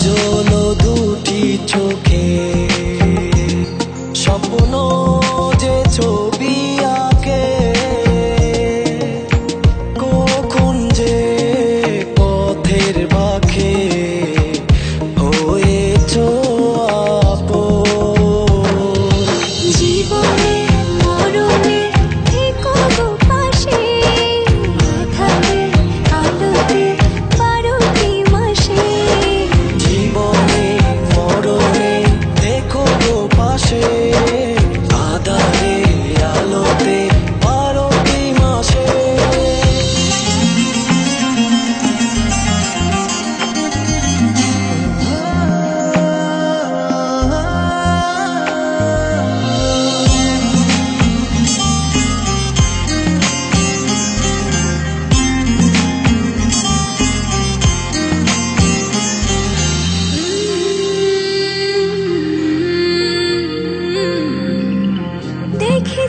জল দুটি চোখে।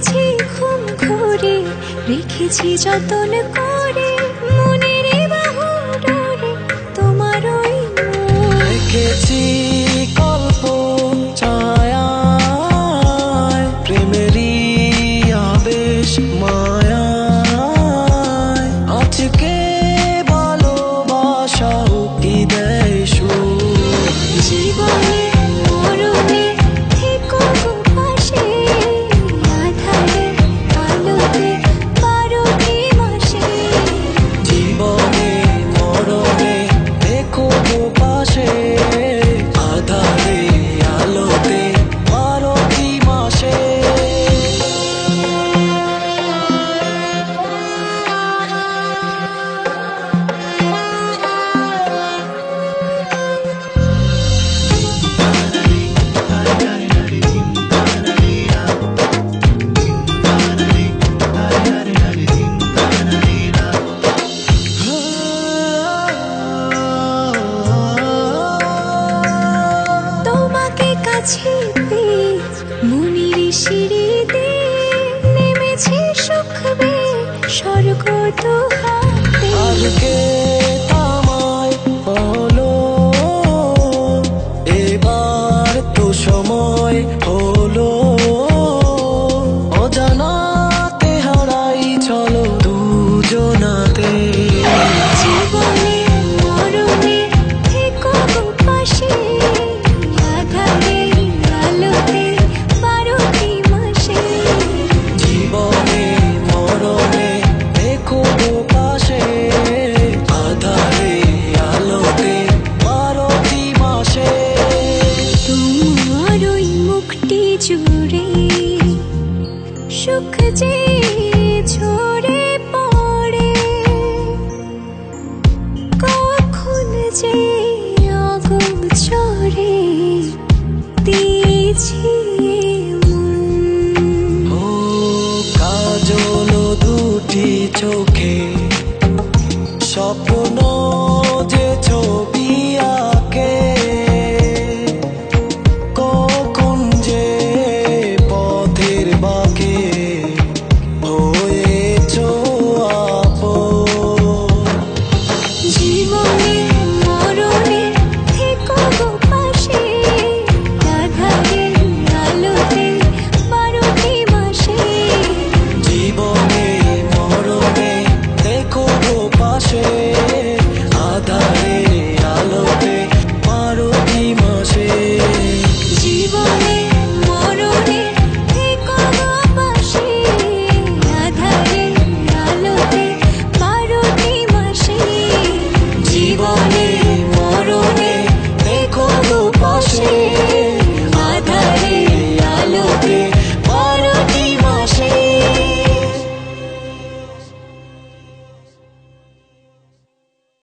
রেখেছি খুম ঘুরে রেখেছি যতন করে। को तो हाँ। সুখ যে ঝরে পড়ে কখন যে